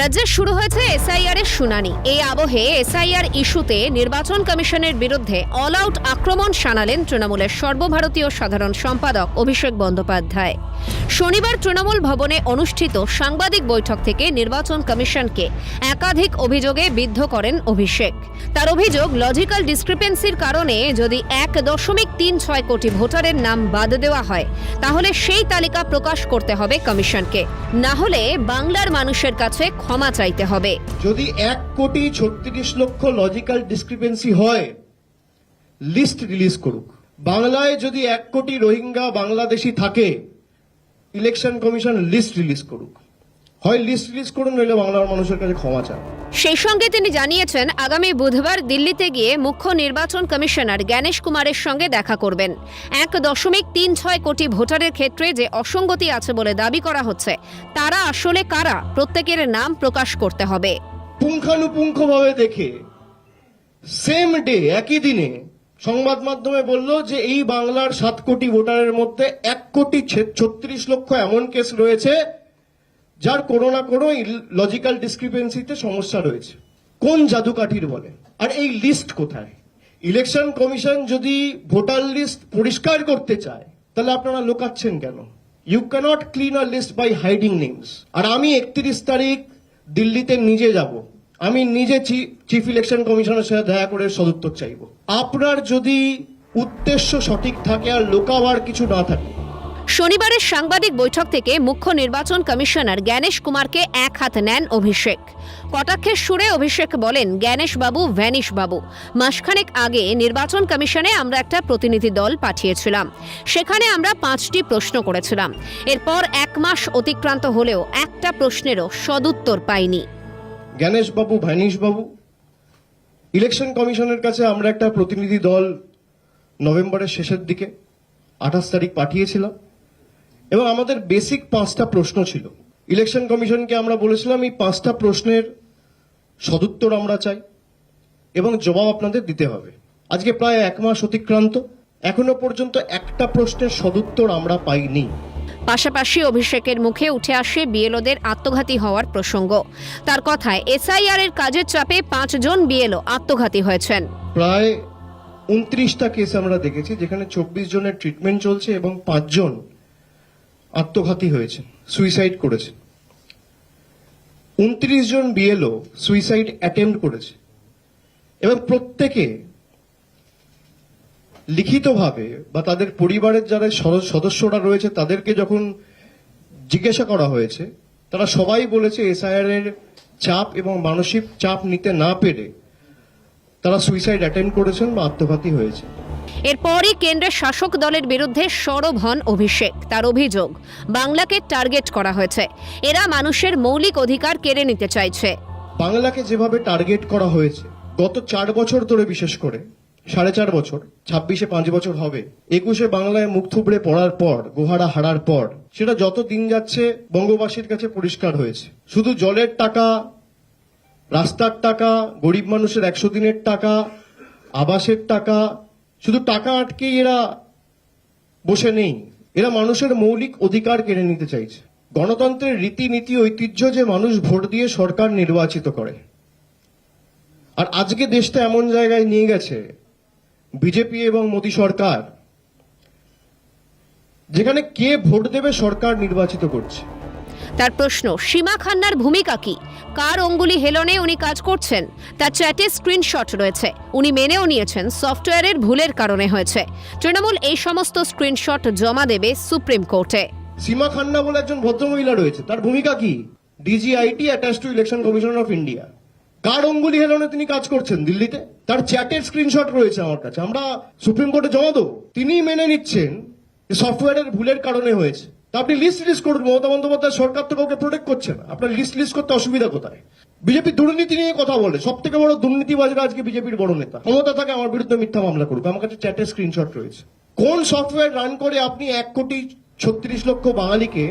রাজ্যে শুরু হয়েছে এসআইআর এর শুনানি। এই আবহে এসআইআর ইস্যুতে নির্বাচন কমিশনের বিরুদ্ধে অল আউট আক্রমণ শানালেন তৃণমূলের সর্বভারতীয় সাধারণ সম্পাদক অভিষেক বন্দ্যোপাধ্যায়। শনিবার তৃণমূল ভবনে অনুষ্ঠিত সাংবাদিক বৈঠক থেকে নির্বাচন কমিশনকে একাধিক অভিযোগে বিদ্ধ করেন অভিষেক। তার অভিযোগ লজিক্যাল ডিসক্রিপেন্সির কারণে যদি এক দশমিক তিন ছয় কোটি ভোটারের নাম বাদ দেওয়া হয়, তাহলে সেই তালিকা প্রকাশ করতে হবে কমিশনকে। না হলে বাংলার মানুষের কাছে ক্ষমা চাইতে হবে। যদি এক কোটি ছত্রিশ লক্ষ লজিক্যাল ডিসক্রিপেন্সি হয় লিস্ট রিলিজ করুক। বাংলায় যদি এক কোটি রোহিঙ্গা বাংলাদেশি থাকে ইলেকশন কমিশন লিস্ট রিলিজ করুক। হয় লিস্ট রিলিজ করুন নইলে বাংলার মানুষের কাছে ক্ষমা চান। সেই সঙ্গে তিনি জানিয়েছেন আগামী বুধবার দিল্লিতে গিয়ে মুখ্য নির্বাচন কমিশনার জ্ঞানেশ কুমারের সঙ্গে দেখা করবেন। এক দশমিক তিন ছয় কোটি ভোটারের ক্ষেত্রে যে অসঙ্গতি আছে বলে দাবি করা হচ্ছে তারা আসলে কারা প্রত্যেকের নাম প্রকাশ করতে হবে। পুঙ্খানুপুঙ্খভাবে দেখে সেম ডে একই দিনে সংবাদ মাধ্যমে বলল যে এই বাংলার সাত কোটি ভোটারের মধ্যে এক কোটি ছত্রিশ লক্ষ এমন কেস রয়েছে যার কোনো না কোনো লজিক্যাল ডিসক্রিপেন্সিতে সমস্যা রয়েছে। কোন জাদুকাঠির বলে? আর এই লিস্ট কোথায়? ইলেকশন কমিশন যদি ভোটার লিস্ট পরিষ্কার করতে চায়, তাহলে আপনারা লুকাচ্ছেন কেন? You can't clean a list by hiding names আর আমি একত্রিশ তারিখ দিল্লিতে নিজে যাব। আমি নিজে চিফ ইলেকশন কমিশনের সাথে দেখা করে সদুত্তর চাইব। আপনার যদি উদ্দেশ্য সঠিক থাকে আর লোকাবার কিছু না থাকে। শনিবারের সাংবাদিক বৈঠক থেকে মুখ্য নির্বাচন কমিশনার জ্ঞানেশ কুমারকে এক হাত নেন অভিষেক। কটাক্ষের সুরে অভিষেক বলেন, জ্ঞানেশ বাবু, ভ্যানিশ বাবু। মাসখানেক আগে নির্বাচন কমিশনে আমরা একটা প্রতিনিধি দল পাঠিয়েছিলাম। সেখানে আমরা পাঁচটি প্রশ্ন করেছিলাম। এরপর এক মাস অতিক্রান্ত হলেও একটা প্রশ্নেরও সদুত্তর পাইনি। জ্ঞানেশ বাবু ভাইনিশ বাবু ইলেকশন কমিশনের কাছে আমরা একটা প্রতিনিধি দল নভেম্বরের শেষের দিকে, আঠাশ তারিখ পাঠিয়েছিলাম। এবং আমাদের বেসিক পাঁচটা প্রশ্ন ছিল। ইলেকশন কমিশনকে আমরা বলেছিলাম, এই পাঁচটা প্রশ্নের সদুত্তর আমরা চাই এবং জবাব আপনাদের দিতে হবে। আজকে প্রায় এক মাস অতিক্রান্ত। এখনও পর্যন্ত একটা প্রশ্নের সদুত্তর আমরা পাইনি। পাশাপাশি অভিষেকের মুখে উঠে আসে বিএলওদের আত্মঘাতী হওয়ার প্রসঙ্গ। তার কথায় এসআইআর এর কাজের চাপে পাঁচজন বিএলও আত্মঘাতী হয়েছেন। প্রায় উনত্রিশটা কেস আমরা দেখেছি যেখানে চব্বিশ জনের ট্রিটমেন্ট চলছে এবং পাঁচজন আত্মঘাতী হয়েছে সুইসাইড করেছে উনত্রিশ জন বিএলও সুইসাইড অ্যাটেম্প করেছে। এবং প্রত্যেকে লিখিতভাবে বা তাদের পরিবারের যারা সদ- সদস্যরা রয়েছে তাদেরকে যখন জিজ্ঞাসা করা হয়েছে তারা সবাই বলেছে এসআইআর এর চাপ এবং মানসিক চাপ নিতে না পেরে তারা সুইসাইড অ্যাটেম্প করেছেন বা আত্মঘাতী হয়েছে। এরপরই কেন্দ্রের শাসক দলের বিরুদ্ধে সরব হন অভিষেক তার অভিযোগ বাংলাকে টার্গেট করা হয়েছে। এরা মানুষের মৌলিক অধিকার কেড়ে নিতে চাইছে। বাংলাকে যেভাবে টার্গেট করা হয়েছে গত চার বছর ধরে বিশেষ করে সাড়ে চার বছর, ছাব্বিশে পাঁচ বছর হবে। একুশে বাংলায় মুখ থুবড়ে পড়ার পর, গোহারা হারার পর, সেটা যত দিন যাচ্ছে বঙ্গবাসীর কাছে পরিষ্কার হয়েছে। শুধু জলের টাকা, রাস্তার টাকা, গরিব মানুষের একশো দিনের টাকা, আবাসের টাকা, শুধু টাকা আটকে এরা বসে নেই। এরা মানুষের মৌলিক অধিকার কেড়ে নিতে চাইছে। গণতন্ত্রের রীতিনীতি, ঐতিহ্য যে মানুষ ভোট দিয়ে সরকার নির্বাচিত করে। আর আজকে দেশটা এমন জায়গায় নিয়ে গেছে বিজেপি এবং মোদী সরকার যেখানে কে ভোট দেবে সরকার নির্বাচিত করছে। তার প্রশ্ন সীমা খান্নার ভূমিকা কি? কার অঙ্গুলি হেলনে উনি কাজ করছেন? তার চ্যাটে স্ক্রিনশট রয়েছে। উনি মেনেও নিয়েছেন সফটওয়্যারের ভুলের কারণে হয়েছে। তৃণমূল এই সমস্ত স্ক্রিনশট জমা দেবে সুপ্রিম কোর্টে। সীমা খান্না বলে একজন ভদ্রমহিলা রয়েছে। তার ভূমিকা কি? DGIT attach to election commission of India কার অঙ্গুলি হেলনে তিনি কাজ করছেন দিল্লিতে? তার চ্যাটের স্ক্রিনশট রয়েছে আমার কাছে। আমরা সুপ্রিম কোর্টে জমা দেবো। তিনি মেনে নিচ্ছেন সফটওয়্যারের ভুলের কারণে হয়েছে। তা আপনি লিস্ট লিস্ট করুন, মমতা বন্দ্যোপাধ্যায় সরকার তো কাউকে প্রোটেক্ট করছে না। আপনার লিস্ট লিস্ট করতে অসুবিধা কোথায়? বিজেপি দুর্নীতি নিয়ে কথা বলে। সব থেকে বড় দুর্নীতিবাজরা আজকে বিজেপির বড় নেতা। ক্ষমতা থাকে আমার বিরুদ্ধে মিথ্যা মামলা করুক। আমার কাছে চ্যাটের স্ক্রিনশট রয়েছে। কোন সফটওয়্যার রান করে আপনি এক কোটি ছত্রিশ লক্ষ বাঙালিকে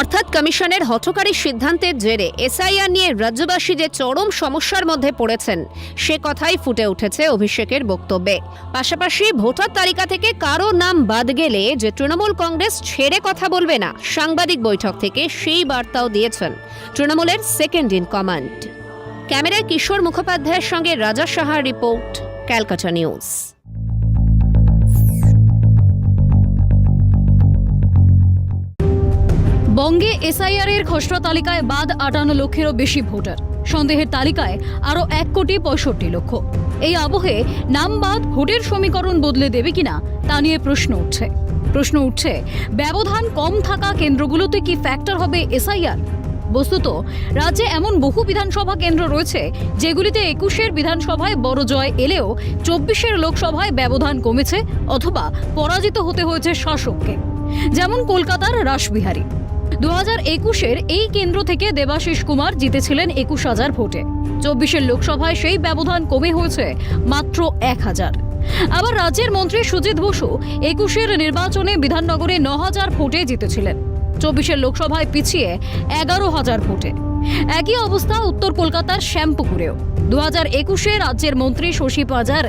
অর্থাৎ কমিশনের হঠকারী সিদ্ধান্তের জেরে এসআইআর নিয়ে রাজ্যবাসী যে চরম সমস্যার মধ্যে পড়েছেন, সে কথাই ফুটে উঠেছে অভিষেকের বক্তব্যে। পাশাপাশি ভোটার তালিকা থেকে কারও নাম বাদ গেলে যে তৃণমূল কংগ্রেস ছেড়ে কথা বলবে না, সাংবাদিক বৈঠক থেকে সেই বার্তাও দিয়েছেন তৃণমূলের সেকেন্ড ইন কমান্ড। ক্যামেরায় কিশোর মুখোপাধ্যায়ের সঙ্গে রাজা সাহার রিপোর্ট, ক্যালকাটা নিউজ। বঙ্গে এসআইআর এর খসড়া তালিকায় বাদ আটান্ন লক্ষেরও বেশি ভোটার। সন্দেহের তালিকায় আরও এক কোটি পঁয়ষট্টি লক্ষ। এই আবহে নাম বাদ ভোটের সমীকরণ বদলে দেবে কিনা তা নিয়ে প্রশ্ন উঠছে। প্রশ্ন উঠছে, ব্যবধান কম থাকা কেন্দ্রগুলোতে কি ফ্যাক্টর হবে এসআইআর? বস্তুত, রাজ্যে এমন বহু বিধানসভা কেন্দ্র রয়েছে যেগুলিতে একুশের বিধানসভায় বড় জয় এলেও চব্বিশের লোকসভায় ব্যবধান কমেছে অথবা পরাজিত হতে হয়েছে শাসককে। যেমন কলকাতার রাসবিহারী। দু হাজার একুশের এই কেন্দ্র থেকে দেবাশিস কুমার জিতেছিলেন একুশ হাজার ভোটে। চব্বিশের লোকসভায় সেই ব্যবধান কমে হয়েছে মাত্র এক হাজার। আবার রাজ্যের মন্ত্রী সুজিত বসু একুশের নির্বাচনে বিধাননগরে ন হাজার ভোটে জিতেছিলেন। চব্বিশের লোকসভায় পিছিয়ে এগারো হাজার ভোটে। একই অবস্থা উত্তর কলকাতার শ্যামপুকুরেও। দু হাজার একুশে রাজ্যের মন্ত্রী শশী পাজার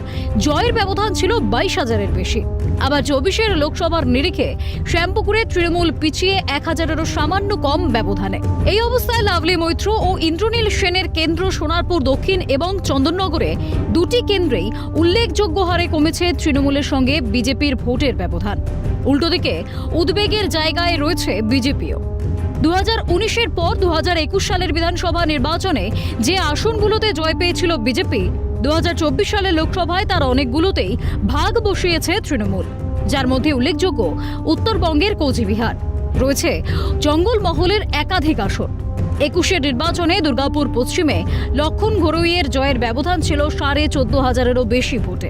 জয়ের ব্যবধান ছিল বাইশ হাজারের বেশি। আবার চব্বিশের লোকসভার নিরিখে শ্যামপুকুরে তৃণমূল পিছিয়ে এক হাজারেরও সামান্য কম ব্যবধানে। এই অবস্থায় লাভলি মৈত্র ও ইন্দ্রনীল সেনের কেন্দ্র সোনারপুর দক্ষিণ এবং চন্দননগরে দুটি কেন্দ্রেই উল্লেখযোগ্য হারে কমেছে তৃণমূলের সঙ্গে বিজেপির ভোটের ব্যবধান। উল্টো দিকে উদ্বেগের জায়গায় রয়েছে বিজেপিও। দু হাজার উনিশের পর দু হাজার একুশ সালের বিধানসভা নির্বাচনে যে আসনগুলোতে জয় পেয়েছিল বিজেপি দু হাজার চব্বিশ সালের লোকসভায় তার অনেকগুলোতেই ভাগ বসিয়েছে তৃণমূল, যার মধ্যে উল্লেখযোগ্য উত্তরবঙ্গের কোচবিহার রয়েছে জঙ্গলমহলের একাধিক আসন। একুশের নির্বাচনে দুর্গাপুর পশ্চিমে লক্ষণ ঘরুইয়ের জয়ের ব্যবধান ছিল সাড়ে চোদ্দ হাজারেরও বেশি ভোটে।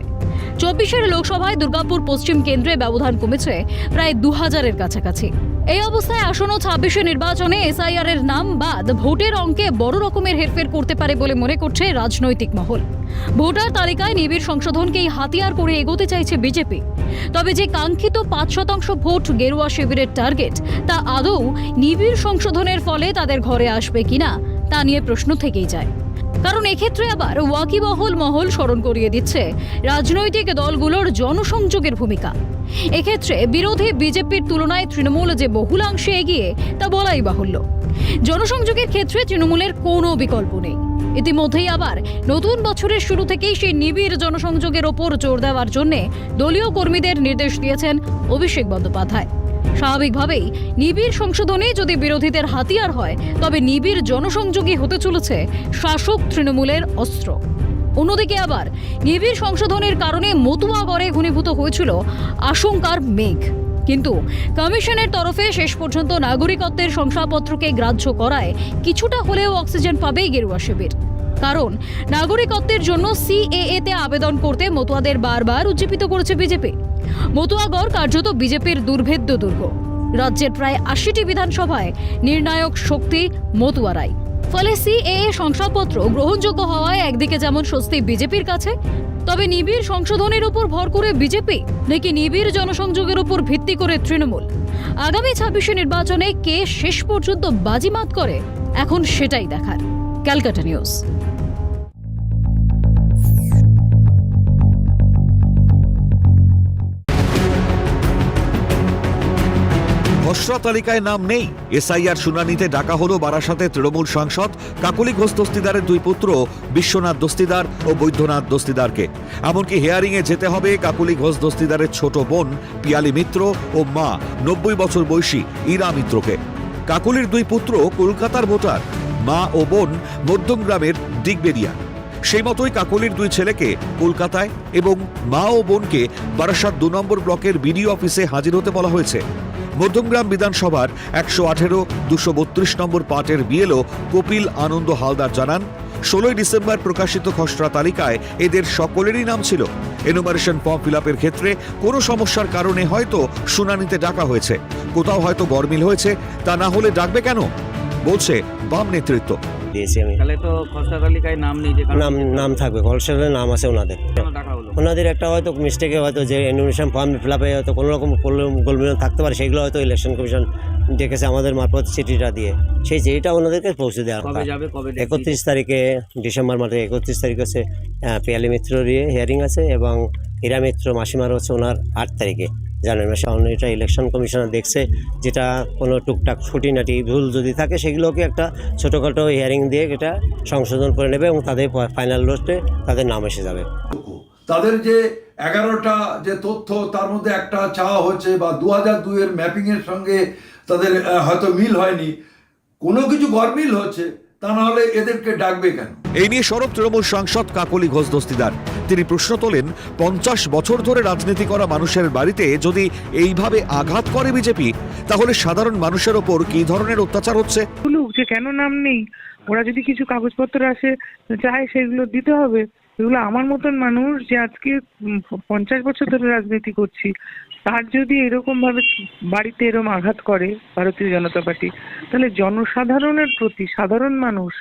চব্বিশের লোকসভায় দুর্গাপুর পশ্চিম কেন্দ্রে ব্যবধান কমেছে প্রায় দু হাজারের কাছাকাছি। এই অবস্থায় আসন্ন ছাব্বিশে নির্বাচনে এসআইআর এর নাম বাদ ভোটের অঙ্কে বড় রকমের হেরফের করতে পারে বলে মনে করছে রাজনৈতিক মহল। ভোটার তালিকায় নিবিড় সংশোধনকেই হাতিয়ার করে এগোতে চাইছে বিজেপি। তবে যে কাঙ্ক্ষিত পাঁচ শতাংশ ভোট গেরুয়া শিবিরের টার্গেট, তা আদৌ নিবিড় সংশোধনের ফলে তাদের ঘরে আসবে কিনা, তা নিয়ে প্রশ্ন থেকেই যায়। কারণ এক্ষেত্রে আবার ওয়াকিবহল মহল স্মরণ করিয়ে দিচ্ছে রাজনৈতিক দলগুলোর জনসংযোগের ভূমিকা। এক্ষেত্রে বিরোধী বিজেপির তুলনায় তৃণমূল যে বহুলাংশে এগিয়ে, তা বলাই বাহুল্য। জনসংযোগের ক্ষেত্রে তৃণমূলের কোনো বিকল্প নেই। ইতিমধ্যেই আবার নতুন বছরের শুরু থেকেই সেই নিবিড় জনসংযোগের ওপর জোর দেওয়ার জন্য দলীয় কর্মীদের নির্দেশ দিয়েছেন অভিষেক বন্দ্যোপাধ্যায়। স্বাভাবিকভাবেই নিবিড় সংশোধনে যদি বিরোধীদের হাতিয়ার হয়, তবে নিবিড় জনসংযোগী হতে চলেছে শাসক তৃণমূলের অস্ত্র। অন্যদিকে আবার, নিবিড় সংশোধনের কারণে মতুয়াগড়ে ঘনীভূত হয়েছিল আশঙ্কার মেঘ। কিন্তু কমিশনের তরফে শেষ পর্যন্ত নাগরিকত্বের শংসাপত্রকে গ্রাহ্য করায় কিছুটা হলেও অক্সিজেন পাবে গেরুয়া শিবির। কারণ, নাগরিকত্বের জন্য সিএএ তে আবেদন করতে মতুয়াদের বারবার উজ্জীবিত করেছে বিজেপি। মতুয়াগড় কার্যত বিজেপির দুর্ভেদ্য দুর্গ। রাজ্যের প্রায় আশিটি বিধানসভায় নির্ণায়ক শক্তি মতুয়ারাই ফলে সিএএ শংসাপত্র গ্রহণযোগ্য হওয়ায় একদিকে যেমন স্বস্তি বিজেপির কাছে, তবে নিবিড় সংশোধনের উপর ভর করে বিজেপি নাকি নিবিড় জনসংযোগের উপর ভিত্তি করে তৃণমূল। আগামী ছাব্বিশে নির্বাচনে কে শেষ পর্যন্ত বাজিমাত করে, এখন সেটাই দেখার। Calcutta news. খসড়া তালিকায় নাম নেই। এসআইআর শুনানিতে ডাকা হলো বারাসাতে তৃণমূল সাংসদ, কাকলি ঘোষ দস্তিদারের দুই পুত্র, বিশ্বনাথ দস্তিদার ও বৈদ্যনাথ দস্তিদারকে। এমনকি হেয়ারিং এ যেতে হবে কাকলি ঘোষ দস্তিদারের ছোট বোন, পিয়ালি মিত্র ও মা, নব্বই বছর বয়সী ইরা মিত্রকে। কাকলির দুই পুত্র কলকাতার ভোটার, মা ও বোন মধ্যমগ্রামের দিগবেরিয়া সেই মতোই কাকলির দুই ছেলেকে কলকাতায় এবং মা ও বোনকে বারাসাত দু নম্বর ব্লকের বিডিও অফিসে হাজির হতে বলা হয়েছে। মধ্যমগ্রাম বিধানসভার একশো আঠেরো, দুশো বত্রিশ নম্বর পার্টের বিএলও কপিল আনন্দ হালদার জানান, ষোলোই ডিসেম্বর প্রকাশিত খসড়া তালিকায় এদের সকলেরই নাম ছিল। এনুমারেশন ফর্ম ফিল ক্ষেত্রে কোনো সমস্যার কারণে হয়তো শুনানিতে ডাকা হয়েছে। কোথাও হয়তো গরমিল হয়েছে, তা না হলে ডাকবে কেন? বলছে বাম নেতৃত্ব। দিয়েছি আমি। তাহলে তো খসড়া তালিকায় নাম নেই যে নাম নাম থাকবে কলসেলের নাম আছে ওনাদের। ওনাদের একটা হয়তো মিস্টেকে হয়তো যে ইনভিটেশন ফর্ম ফিল আপে হয়তো কোনো রকম গোলমিলন থাকতে পারে সেগুলো হয়তো ইলেকশন কমিশন ডেকেছে আমাদের মারফত চিঠিটা দিয়ে। সেই চিঠিটা ওনাদেরকে পৌঁছে দেওয়া একত্রিশ তারিখে ডিসেম্বর মাসে একত্রিশ তারিখ হচ্ছে পিয়ালি মিত্রর ইয়ে হিয়ারিং আছে এবং হীরা মিত্র মাসিমার হচ্ছে ওনার আট তারিখে। জানুয়ারি মাসে অন্য এটা ইলেকশন কমিশনার দেখছে যেটা কোনো টুকটাক খুঁটিনাটি ভুল যদি থাকে সেগুলোকে একটা ছোটোখাটো হিয়ারিং দিয়ে এটা সংশোধন করে নেবে এবং তাদের ফাইনাল লিস্টে তাদের নাম এসে যাবে। তাদের যে এগারোটা যে তথ্য তার মধ্যে একটা চাওয়া হচ্ছে বা দু হাজার দুইয়ের ম্যাপিংয়ের সঙ্গে তাদের হয়তো মিল হয়নি। কোনো কিছু গরমিল হচ্ছে তা নাহলে এদেরকে ডাকবে কেন? এই নিয়ে সরব তৃণমূল সাংসদ কাকলি ঘোষ দস্তিদার। তিনি প্রশ্ন তোলেন, পঞ্চাশ বছর ধরে রাজনীতি করা মানুষের বাড়িতে যদি এইভাবে আঘাত করে বিজেপি, তাহলে সাধারণ মানুষের ওপর কি ধরনের অত্যাচার হচ্ছে? যে কেন নাম নেই, ওরা যদি কিছু কাগজপত্র আসে, চায় সেগুলো দিতে হবে। এগুলো আমার মতন মানুষ যে আজকে পঞ্চাশ বছর ধরে রাজনীতি করছি। তার যদি এরকম ভাবে বাড়িতে এরকম আঘাত করে ভারতীয় জনতা পার্টি, তাহলে জনসাধারণের প্রতি সাধারণ মানুষ,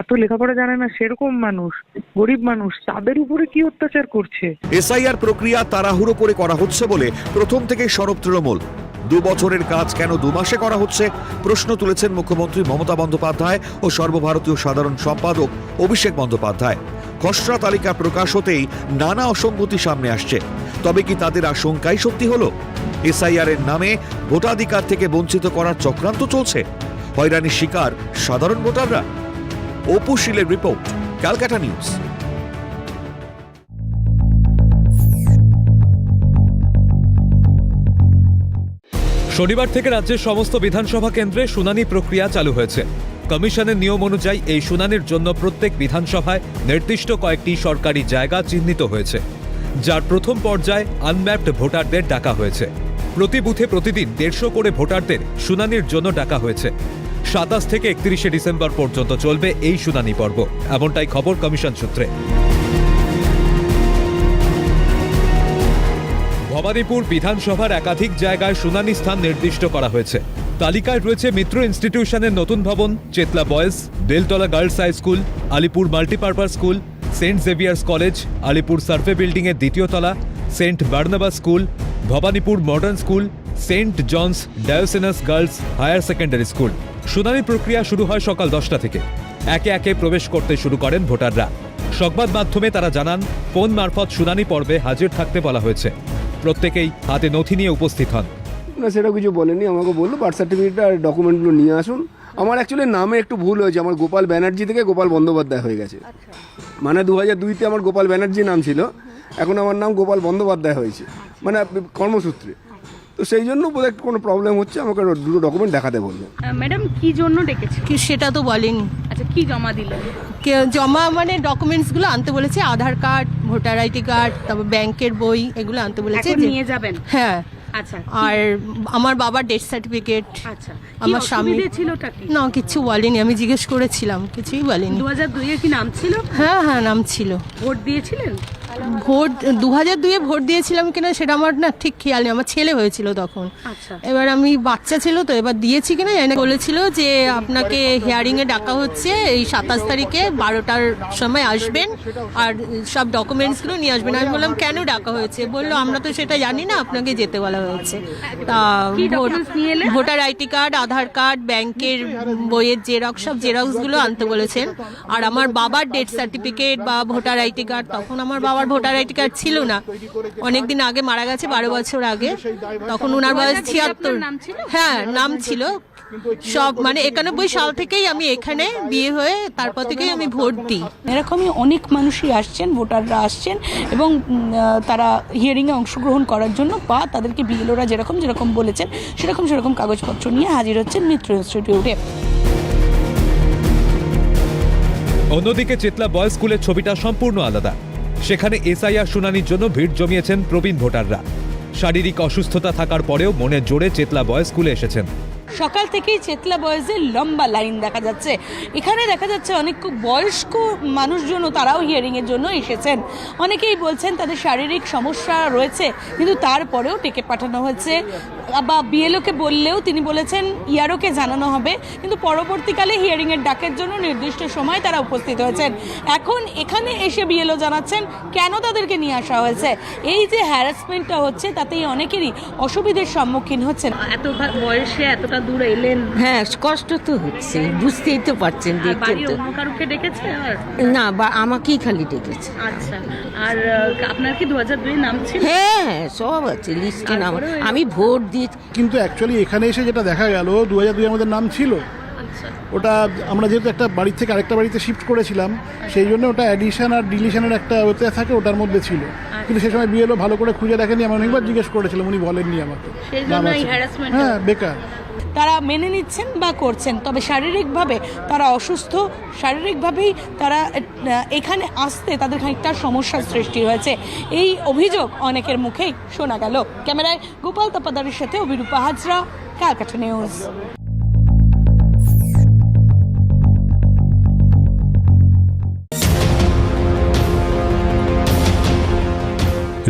এত লেখাপড়া জানে না সেরকম মানুষ, গরিব মানুষ, তাদের উপরে কি অত্যাচার করছে? এসআইআর প্রক্রিয়া তাড়াহুড়ো করে করা হচ্ছে বলে প্রথম থেকে সরব তৃণমূল। দু বছরের কাজ কেন দু মাসে করা হচ্ছে, প্রশ্ন তুলেছেন মুখ্যমন্ত্রী মমতা বন্দ্যোপাধ্যায় ও সর্বভারতীয় সাধারণ সম্পাদক অভিষেক বন্দ্যোপাধ্যায়। খসড়া তালিকা প্রকাশ হতেই নানা অসঙ্গতি সামনে আসছে। তবে কি তাদের আশঙ্কাই সত্যি হলো? এসআইআর এর নামে ভোটাধিকার থেকে বঞ্চিত করার চক্রান্ত চলছে। হয়রানির শিকার সাধারণ ভোটাররা। অপু শীলের রিপোর্ট, ক্যালকাটা নিউজ। শনিবার থেকে রাজ্যের সমস্ত বিধানসভা কেন্দ্রে শুনানি প্রক্রিয়া চালু হয়েছে। কমিশনের নিয়ম অনুযায়ী এই শুনানির জন্য প্রত্যেক বিধানসভায় নির্দিষ্ট কয়েকটি সরকারি জায়গা চিহ্নিত হয়েছে। যার প্রথম পর্যায়ে আনম্যাপড ভোটারদের ডাকা হয়েছে। প্রতি বুথে প্রতিদিন দেড়শো করে ভোটারদের শুনানির জন্য ডাকা হয়েছে। সাতাশ থেকে একত্রিশে ডিসেম্বর পর্যন্ত চলবে এই শুনানি পর্ব, এমনটাই খবর কমিশন সূত্রে। ভবানীপুর বিধানসভার একাধিক জায়গায় শুনানি স্থান নির্দিষ্ট করা হয়েছে। তালিকায় রয়েছে মিত্র ইনস্টিটিউশনের নতুন ভবন, Chetla boys Beltala girls high school, Alipore multipurpose school saint Xavier's college, Alipore survey building এর দ্বিতীয় তলা, saint Barnaba school, Bhowanipore modern school, saint John's Diocesan girls higher secondary school. শুনানি প্রক্রিয়া শুরু হয় সকাল দশটা থেকে। একে একে প্রবেশ করতে শুরু করেন ভোটাররা। সংবাদ মাধ্যমে তারা জানান, ফোন মারফত শুনানি পর্বে হাজির থাকতে বলা হয়েছে। প্রত্যেকেই হাতে নথি নিয়ে উপস্থিত হন। না, সেটা কিছু বলেনি, আমাকে বলল বার্থ সার্টিফিকেট আর ডকুমেন্টগুলো নিয়ে আসুন। আমার অ্যাকচুয়ালি নামে একটু ভুল হয়েছে আমার গোপাল ব্যানার্জি থেকে গোপাল বন্দ্যোপাধ্যায় হয়ে গেছে। মানে দু হাজার দুইতে আমার গোপাল ব্যানার্জি নাম ছিল এখন আমার নাম গোপাল বন্দ্যোপাধ্যায় হয়েছে মানে কর্মসূত্রে। তো সেই জন্য বোধহয় একটু কোনো প্রবলেম হচ্ছে আমাকে দুটো ডকুমেন্ট দেখাতে বলল ম্যাডাম কি জন্য ডেকেছে? কি সেটা তো বলেনি। আচ্ছা কি জমা দিলেন কে- জমা মানে ডকুমেন্টসগুলো আনতে বলেছে Aadhaar card voter ID card তারপর ব্যাংকের বই এগুলো আনতে বলেছে। নিয়ে যাবেন? হ্যাঁ। আচ্ছা আর আমার বাবার ডেথ সার্টিফিকেট আচ্ছা আমার স্বামী- ছিল না কিছু বলেনি আমি জিজ্ঞেস করেছিলাম কিছুই বলেনি। দু হাজার দুইয়ে কি নাম ছিল? হ্যাঁ হ্যাঁ নাম ছিল। ভোট দিয়েছিলেন? ভোট দু হাজার দুইয়ে ভোট দিয়েছিলাম কিনা সেটা আমার না ঠিক খেয়াল নেই। আমার ছেলে হয়েছিল তখন। আচ্ছা। এবার আমি বাচ্চা ছিল তো এবার দিয়েছি কিনা জানি না। বলেছিল যে আপনাকে হিয়ারিং এ ডাকা হচ্ছে এই সাতাশ তারিখে বারোটার সময় আসবেন আর সব ডকুমেন্টসগুলো নিয়ে আসবেন। আমি বললাম কেন ডাকা হয়েছে? বলল আমরা তো সেটা জানি না আপনাকে যেতে বলা হয়েছে। তা? Voter ID card Aadhaar card ব্যাংকের বইয়ের জেরক্স সব জেরক্সগুলো আনতে বলেছেন। আর আমার বাবার ডেথ সার্টিফিকেট বা ভোটার আইডি কার্ড তখন আমার বাবার ভোটার আইডি কার্ড ছিল না। অনেকদিন আগে মারা গেছে বারো বছর আগে। তখন ওনার বয়স ছিয়াত্তর নাম ছিল? হ্যাঁ নাম ছিল। সব মানে একানব্বই সাল থেকেই আমি এখানে বিয়ে হয়ে তারপর থেকেই আমি ভোট দিই। এরকমই অনেক মানুষই আসছেন ভোটাররা আসছেন এবং তারা হিয়ারিংয়ে অংশগ্রহণ করার জন্য বা তাদেরকে বিএলওরা যেরকম যেরকম বলেছেন সেরকম সেরকম কাগজপত্র নিয়ে হাজির হচ্ছেন মিত্র ইনস্টিটিউটে। অন্যদিকে চেতলা বয়েজ স্কুলের ছবিটা সম্পূর্ণ আলাদা। সেখানে এসআইআর শুনানির জন্য ভিড় জমিয়েছেন প্রবীণ ভোটাররা। শারীরিক অসুস্থতা থাকার পরেও মনে জোরে চেতলা বয়েজ স্কুলে এসেছেন। সকাল থেকেই চেতলা বয়েজের লম্বা লাইন দেখা যাচ্ছে। এখানে দেখা যাচ্ছে অনেক বয়স্ক মানুষজনও তারাও হিয়ারিংয়ের জন্য এসেছেন। অনেকেই বলছেন তাদের শারীরিক সমস্যা রয়েছে, কিন্তু তারপরেও ডেকে পাঠানো হয়েছে। বা বিএলওকে বললেও তিনি বলেছেন ইয়ারোকে জানানো হবে কিন্তু পরবর্তীকালে হিয়ারিংয়ের ডাকের জন্য নির্দিষ্ট সময় তারা উপস্থিত হয়েছেন। এখন এখানে এসে বিএলও জানাচ্ছেন কেন তাদেরকে নিয়ে আসা হয়েছে? এই যে হ্যারাসমেন্টটা হচ্ছে তাতেই অনেকেরই অসুবিধার সম্মুখীন হচ্ছেন। এত বয়সে এতটা দূর এলেন? হ্যাঁ কষ্ট তো হচ্ছে বুঝতেই তো পারছেন দেখতে তো। কারুকে ডেকেছে না বা আমাকেই খালি ডেকেছে। আচ্ছা আর আপনার কি দু হাজার দুই নাম ছিল? হ্যাঁ সব আছে লিস্টে নাম। আমি ভোট দিয়ে কিন্তু অ্যাকচুয়ালি এখানে এসে যেটা দেখা গেল দু হাজার দুই আমাদের নাম ছিল। ওটা আমরা যেহেতু একটা বাড়ির থেকে আরেকটা বাড়িতে শিফট করেছিলাম সেই জন্য ওটা অ্যাডিশন আর ডিলিশনের একটা ওতে থাকে ওটার মধ্যে ছিল। কিন্তু সে সময় বিএলও ভালো করে খুঁজে দেখেনি আমি অনেকবার জিজ্ঞেস করেছিলাম উনি বলেননি আমাকে। নাম আছে। হ্যাঁ বেকার। তারা মেনে নিচ্ছেন বা করছেন। তবে শারীরিকভাবে তারা অসুস্থ, শারীরিকভাবেই তারা এখানে আসতে তাদের খানিকটা সমস্যার সৃষ্টি হয়েছে। এই অভিযোগ অনেকের মুখেই শোনা গেল। ক্যামেরায় গোপাল তাপাদারের সাথে অভিরূপা হাজরা, ক্যালকাটা নিউজ।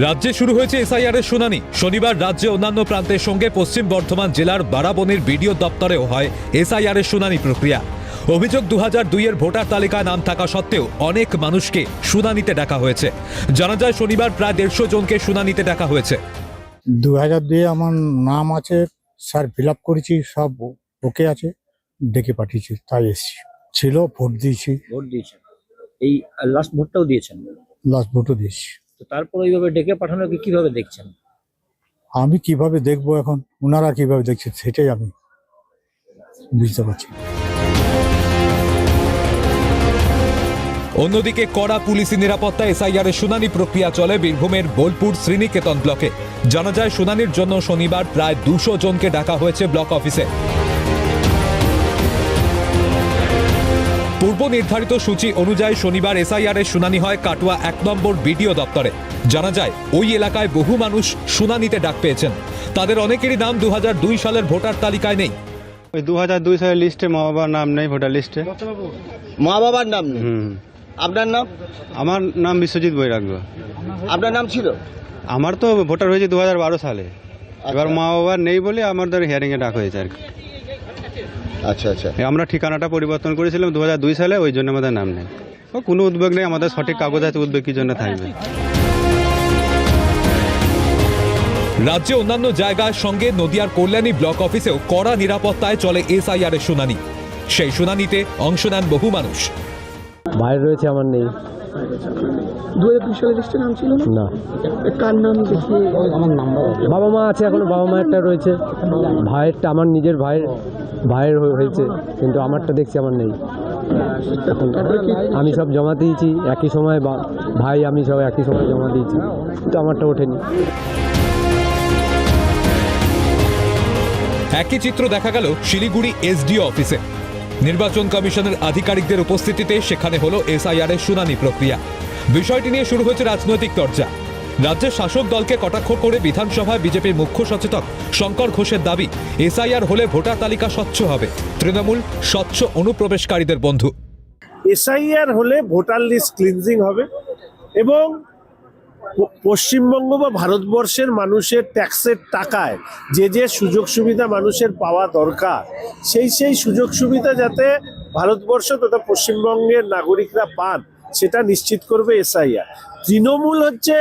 রাজ্যে শুরু হয়েছে এসআইআর এর শুনানি। শনিবার রাজ্যে অন্যান্য প্রান্তের সঙ্গে পশ্চিম বর্ধমান জেলার বারাবণীর বিডিও দপ্তরেও হয় এসআইআর এর শুনানি প্রক্রিয়া। অভিযোগ দু হাজার দুইয়ের ভোটার তালিকায় নাম থাকা সত্ত্বেও অনেক মানুষকে শুনানিতে ডাকা হয়েছে। জানা যায় শনিবার প্রায় দেড়শো জনকে শুনানিতে ডাকা হয়েছে। দু হাজার দুয়ে আমার নাম আছে স্যার ফিল আপ করেছি সব ওকে আছে ডেকে পাঠিয়েছি তাই এসছি। ছিল ভোট দিয়েছি। ভোট দিয়েছেন। এই লাস্ট ভোটটাও দিয়েছেন? লাস্ট ভোটও দিয়েছি। তো তারপর ওইভাবে ডেকে পাঠানোকে কীভাবে দেখছেন? আমি কীভাবে দেখব এখন? ওনারা কীভাবে দেখছে সেটাই আমি বুঝতে পারছি অন্যদিকে কড়া পুলিশি নিরাপত্তা এসআইআর এর শুনানি প্রক্রিয়া চলে বীরভূমের বোলপুর শ্রীনিকেতন ব্লকে। জানা যায় শুনানির জন্য শনিবার প্রায় দুশো জনকে ডাকা হয়েছে ব্লক অফিসে। পূর্ব নির্ধারিত সূচি অনুযায়ী শনিবার এসআইআর এর শুনানি হয় কাটুয়া এক নম্বর বিডিও দপ্তরে। জানা যায় ওই এলাকায় বহু মানুষ শুনানিতে ডাক পেয়েছেন। তাদের অনেকেরই নাম দু হাজার দুই সালের ভোটার তালিকায় নেই। ওই দু হাজার দুই সালের লিস্টে মা বাবার নাম নেই ভোটার লিস্টে। মা বাবার নাম নেই? হুম। আপনার নাম? আমার নাম বিশ্বজিৎ বৈরাগ্য। আপনার নাম ছিল? আমার তো ভোটার হয়েছে দু হাজার বারো সালে। এবার মা বাবার নেই বলে আমাদের হিয়ারিংয়ে ডাক হয়েছে আর কি। আচ্ছা আচ্ছা। আমরা ঠিকানাটা পরিবর্তন করেছিলাম দু হাজার দুই সালে ওই জন্য আমাদের নাম নেই। ও কোনো উদ্বেগ নেই আমাদের সঠিক কাগজ আছে উদ্বেগ কি জন্য থাকবে? রাজ্যে অন্যান্য জায়গার সঙ্গে নদিয়ার কল্যাণী ব্লক অফিসেও কড়া নিরাপত্তায় চলে এসআইআর এর শুনানি। সেই শুনানিতে অংশ নেন বহু মানুষ। বাইরে রয়েছে আমার নেই। দু হাজার দুই সালের লিস্টে নাম ছিল না? কার নাম দেখি? আমার নাম বাবা। মা আছে এখনও বাবা মায়েরটা রয়েছে। ভাইয়েরটা আমার নিজের ভাইয়ের ভাইয়ের হয়ে- হয়েছে কিন্তু আমারটা দেখছি আমার নেই। আমি সব জমা দিয়েছি একই সময় বা ভাই আমি সব একই সময় জমা দিয়েছি কিন্তু আমারটা ওঠেনি। একই চিত্র দেখা গেল শিলিগুড়ি এসডিও অফিসে। নির্বাচন কমিশনের আধিকারিকদের উপস্থিতিতে সেখানে হলো এসআইআর এর শুনানি প্রক্রিয়া। বিষয়টি নিয়ে শুরু হয়েছে রাজনৈতিক চর্চা। রাজ্যের শাসক দলকে কটাক্ষ করে বিধানসভায় বিজেপির মুখ্য সচেতক শঙ্কর ঘোষের দাবি, এসআইআর হলে ভোটার তালিকা স্বচ্ছ হবে। তৃণমূল স্বচ্ছ অনুপ্রবেশকারীদের বন্ধু। এসআইআর হলে ভোটার লিস্ট ক্লিনজিং হবে এবং পশ্চিমবঙ্গ বা ভারতবর্ষের মানুষের ট্যাক্সের টাকায় যে যে সুযোগ সুবিধা মানুষের পাওয়া দরকার, সেই সেই সুযোগ সুবিধা যাতে ভারতবর্ষ তথা পশ্চিমবঙ্গের নাগরিকরা পান, সেটা নিশ্চিত করবে এসআইআর। তৃণমূল হচ্ছে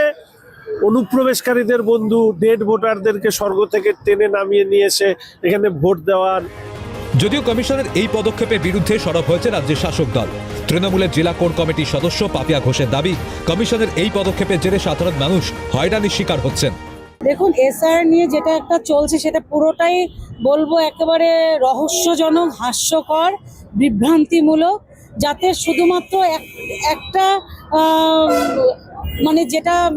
অনুপ্রবেশকারীদের বন্ধু ডেড ভোটারদেরকে স্বর্গ থেকে টেনে নামিয়ে নিয়ে এসে এখানে ভোট দেওয়ার। যদিও কমিশনের এই পদক্ষেপের বিরুদ্ধে সরব হয়েছে রাজ্যের শাসক দল। তৃণমূলের জেলা কোর কমিটির সদস্য পাপিয়া ঘোষের দাবি, কমিশনের এই পদক্ষেপের জেরে সাধারণ মানুষ হয়রানির শিকার হচ্ছেন। দেখুন এসআর নিয়ে যেটা একটা চলছে, সেটা পুরোটাই বলব একেবারে রহস্যজনক, হাস্যকর, বিভ্রান্তিমূলক, যাতে শুধুমাত্র এক- একটা মানে যেটা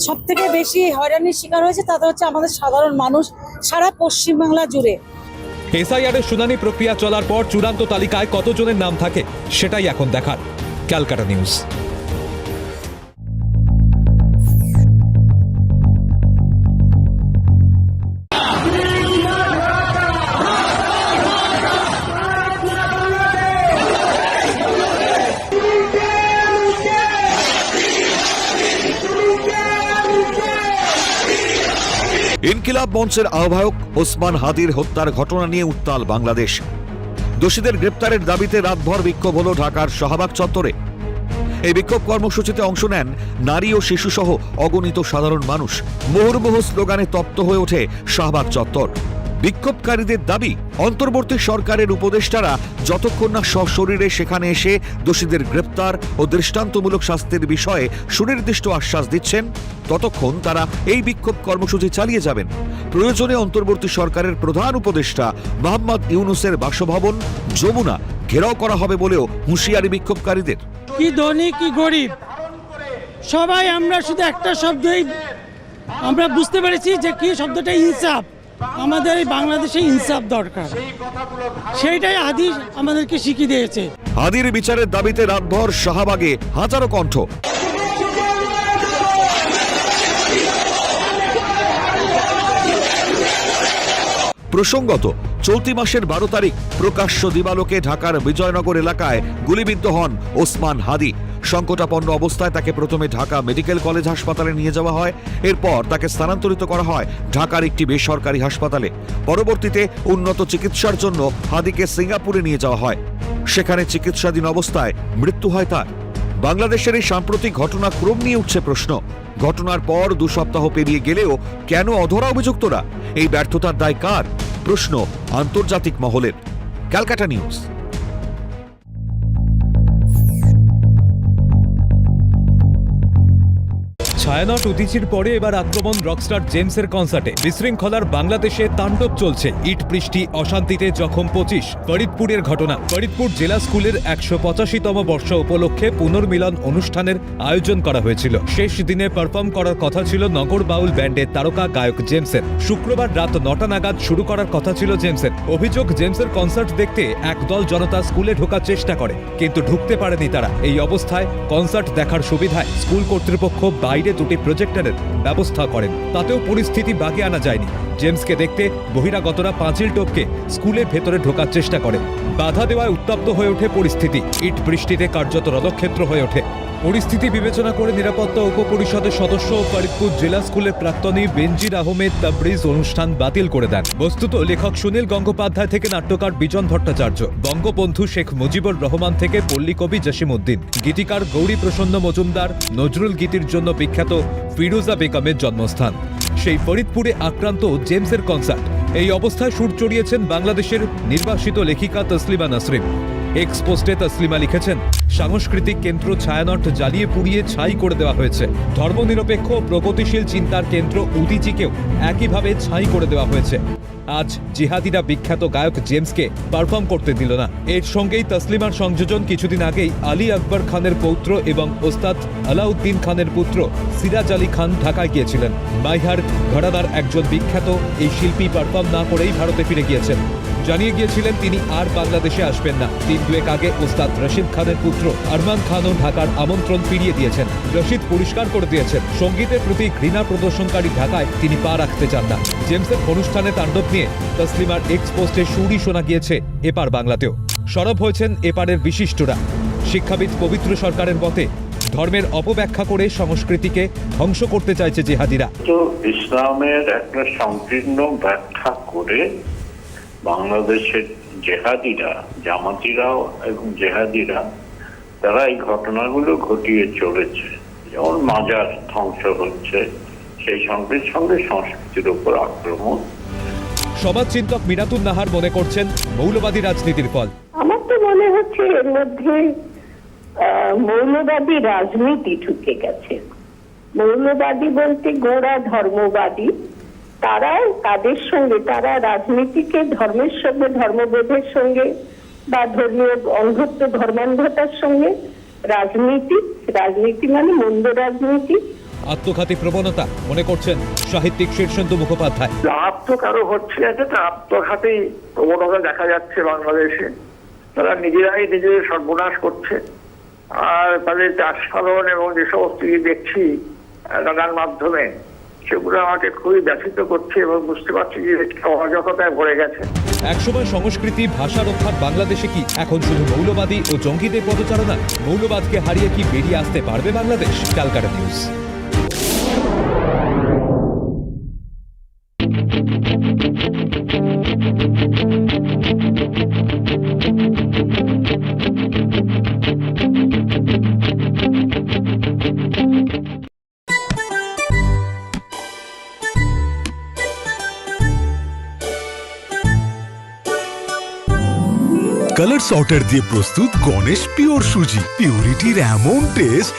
সব থেকে বেশি হয়রানির শিকার হয়েছে, তাতে হচ্ছে আমাদের সাধারণ মানুষ সারা পশ্চিমবাংলা জুড়ে। এসআইআর এর শুনানি প্রক্রিয়া চলার পর চূড়ান্ত তালিকায় কতজনের নাম থাকে সেটাই এখন দেখার। Calcutta news. ইনকিলাব মঞ্চের আহ্বায়ক ওসমান হাদির হত্যার ঘটনা নিয়ে উত্তাল বাংলাদেশ। দোষীদের গ্রেপ্তারের দাবিতে রাতভর বিক্ষোভ হল ঢাকার শাহবাগ চত্বরে। এই বিক্ষোভ কর্মসূচিতে অংশ নেন নারী ও শিশুসহ অগণিত সাধারণ মানুষ। মুহুর্মুহু স্লোগানে তপ্ত হয়ে ওঠে শাহবাগ চত্বর। বিক্ষোভকারীদের দাবি, অন্তর্বর্তী সরকারের উপদেষ্টারা যতক্ষণ না সশরীরে সেখানে এসে দোষীদের গ্রেপ্তার ও দৃষ্টান্তমূলক শাস্তির বিষয়ে সুনির্দিষ্ট আশ্বাস দিচ্ছেন, ততক্ষণ তারা এই বিক্ষোভ কর্মসূচি চালিয়ে যাবেন। প্রয়োজনে অন্তর্বর্তী সরকারের প্রধান উপদেষ্টা মোহাম্মদ ইউনুসের বাসভবন, যমুনা, ঘেরাও করা হবে বলেও হুঁশিয়ারি বিক্ষোভকারীদের। কি ধনী, কি গরিব? সবাই আমরা শুধু একটা শব্দই, আমরা বুঝতে পেরেছি যে কি শব্দটা ইনসাফ। আমাদের এই বাংলাদেশে ইনসাফ দরকার। সেইটাই আদি আমাদেরকে শিখিয়ে দিয়েছে। আদির বিচারের দাবিতে রাতভর শাহবাগে হাজারো কণ্ঠ। প্রসঙ্গত, চলতি মাসের বারো তারিখ প্রকাশ্য দিবালোকে ঢাকার বিজয়নগর এলাকায় গুলিবিদ্ধ হন ওসমান হাদি। সংকটাপন্ন অবস্থায় তাকে প্রথমে ঢাকা মেডিকেল কলেজ হাসপাতালে নিয়ে যাওয়া হয়। এরপর তাকে স্থানান্তরিত করা হয় ঢাকার একটি বেসরকারি হাসপাতালে। পরবর্তীতে উন্নত চিকিৎসার জন্য হাদিকে সিঙ্গাপুরে নিয়ে যাওয়া হয়। সেখানে চিকিৎসাধীন অবস্থায় মৃত্যু হয় তার। বাংলাদেশের এই সাম্প্রতিক ঘটনাক্রম নিয়ে উঠছে প্রশ্ন। ঘটনার পর দু সপ্তাহ পেরিয়ে গেলেও কেন অধরা অভিযুক্তরা? এই ব্যর্থতার দায় কার? প্রশ্ন আন্তর্জাতিক মহলের ক্যালকাটা নিউজ। ছায়ানট উদিচির পরে এবার আক্রমণ রকস্টার জেমসের কনসার্টে। বিশৃঙ্খলার বাংলাদেশে তাণ্ডব চলছে। ইট বৃষ্টি, অশান্তিতে জখম পঁচিশ। ফরিদপুরের ঘটনা। ফরিদপুর জেলা স্কুলের একশো পঁচাশিতম বর্ষ উপলক্ষে পুনর্মিলন অনুষ্ঠানের আয়োজন করা হয়েছিল। শেষ দিনে পারফর্ম করার কথা ছিল নগর বাউল ব্যান্ডের তারকা গায়ক জেমসের। শুক্রবার রাত নটা নাগাদ শুরু করার কথা ছিল জেমসের। অভিযোগ, জেমসের কনসার্ট দেখতে একদল জনতা স্কুলে ঢোকার চেষ্টা করে, কিন্তু ঢুকতে পারেনি তারা। এই অবস্থায় কনসার্ট দেখার সুবিধায় স্কুল কর্তৃপক্ষ বাইরে দুটি প্রজেক্টরের ব্যবস্থা করেন। তাতেও পরিস্থিতি বাগে আনা যায়নি। জেমসকে দেখতে বহিরাগতরা পাঁচিল টোপকে স্কুলের ভেতরে ঢোকার চেষ্টা করে বাধা দেওয়ায় উত্তপ্ত হয়ে ওঠে পরিস্থিতি। ইট বৃষ্টিতে কার্যত রদক্ষেত্র হয়ে ওঠে। পরিস্থিতি বিবেচনা করে নিরাপত্তা উপপরিষদের সদস্য ফরিদপুর জেলা স্কুলের প্রাক্তনী বেনজির আহমেদ তাবরিজ অনুষ্ঠান বাতিল করে দেন। বস্তুত লেখক সুনীল গঙ্গোপাধ্যায় থেকে নাট্যকার বিজন ভট্টাচার্য, বঙ্গবন্ধু শেখ মুজিবুর রহমান থেকে পল্লী কবি জসিমউদ্দিন, গীতিকার গৌরী প্রসন্ন মজুমদার, নজরুল গীতির জন্য বিখ্যাত ফিরোজা বেগমের জন্মস্থান। সেই ফরিদপুরে আক্রান্ত জেমসের কনসার্ট এই অবস্থায় সুর চড়িয়েছেন বাংলাদেশের নির্বাসিত লেখিকা তসলিমা নাসরিন। এক্স পোস্টে তসলিমা লিখেছেন, সাংস্কৃতিক কেন্দ্র ছায়ানট জ্বালিয়ে পুড়িয়ে ছাই করে দেওয়া হয়েছে। ধর্মনিরপেক্ষ প্রগতিশীল চিন্তার কেন্দ্র উদিচিকেও একইভাবে ছাই করে দেওয়া হয়েছে। আজ জিহাদিরা বিখ্যাত গায়ক জেমসকে পারফর্ম করতে দিল না। এর সঙ্গেই তসলিমার সংযোজন কিছুদিন আগেই আলী আকবর খানের পৌত্র এবং ওস্তাদ আলাউদ্দিন খানের পুত্র সিরাজ আলী খান ঢাকায় গিয়েছিলেন। মাইহার ঘরানার একজন বিখ্যাত এই শিল্পী পারফর্ম না করেই ভারতে ফিরে গিয়েছেন। জানিয়ে গিয়েছিলেন তিনি আর বাংলাদেশে আসবেন না। দিন দুয়েক আগে ওস্তাদ রশিদ খানের পুত্র আরমান খানও ঢাকার আমন্ত্রণ ফিরিয়ে দিয়েছেন। রশিদ পরিষ্কার করে দিয়েছেন। সঙ্গীতের প্রতি ঘৃণা প্রদর্শনকারী ঢাকায় তিনি পা রাখতে চান না। জেমসের অনুষ্ঠানে তাণ্ডব নিয়ে তসলিমার এক্স পোস্টে সুরই শোনা গিয়েছে এপার বাংলাতেও। সরব হয়েছেন এপারের বিশিষ্টরা। শিক্ষাবিদ পবিত্র সরকারের মতে ধর্মের অপব্যাখ্যা করে সংস্কৃতিকে ধ্বংস করতে চাইছে জেহাদিরা। তো ইসলামের একটা সংকীর্ণ ব্যাখ্যা করে বাংলাদেশের জেহাদিরা জামাতিরাও এবং জেহাদিরা তারা এই ঘটনাগুলো ঘটিয়ে চলেছে। যেমন মাজার ধ্বংস হচ্ছে সেই সঙ্গে সঙ্গে সংস্কৃতির উপর আক্রমণ। সমাজ চিন্তক মিনাতুন নাহার মনে করছেন মৌলবাদী রাজনীতির ফল। আমার তো মনে হচ্ছে এর মধ্যে আহ, মৌলবাদী রাজনীতি ঢুকে গেছে। মৌলবাদী বলতে গোড়া ধর্মবাদী। তারাও তাদের সঙ্গে তারা রাজনীতিকে ধর্মের সঙ্গে ধর্মবোধের সঙ্গে বা ধর্মীয় অন্ধত্ব ধর্মান্ধতার সঙ্গে রাজনীতি রাজনীতি মানে মন্দ রাজনীতি। আত্মঘাতী প্রবণতা মনে করছেন সাহিত্যিক শীর্ষেন্দু মুখোপাধ্যায়। লাভ তো কারও হচ্ছে না এটা আত্মঘাতী প্রবণতা দেখা যাচ্ছে বাংলাদেশে। তারা নিজেরাই নিজেদের সর্বনাশ করছে। আর তাদের চাষ ফলন এবং যে সমস্ত কিছু দেখছি নানান মাধ্যমে সেগুলো আমাকে খুবই ব্যথিত করছে এবং বুঝতে পারছি যে অরাজকতায় ভরে গেছে। একসময় সংস্কৃতি ভাষা রক্ষার বাংলাদেশে কি এখন শুধু মৌলবাদী ও জঙ্গিদের পদচারণা? মৌলবাদকে হারিয়ে কি বেরিয়ে আসতে পারবে বাংলাদেশ? ক্যালকাটা নিউজ। সর্টার দিয়ে প্রস্তুত গণেশ পিওর সুজি। পিউরিটির এমন টেস্ট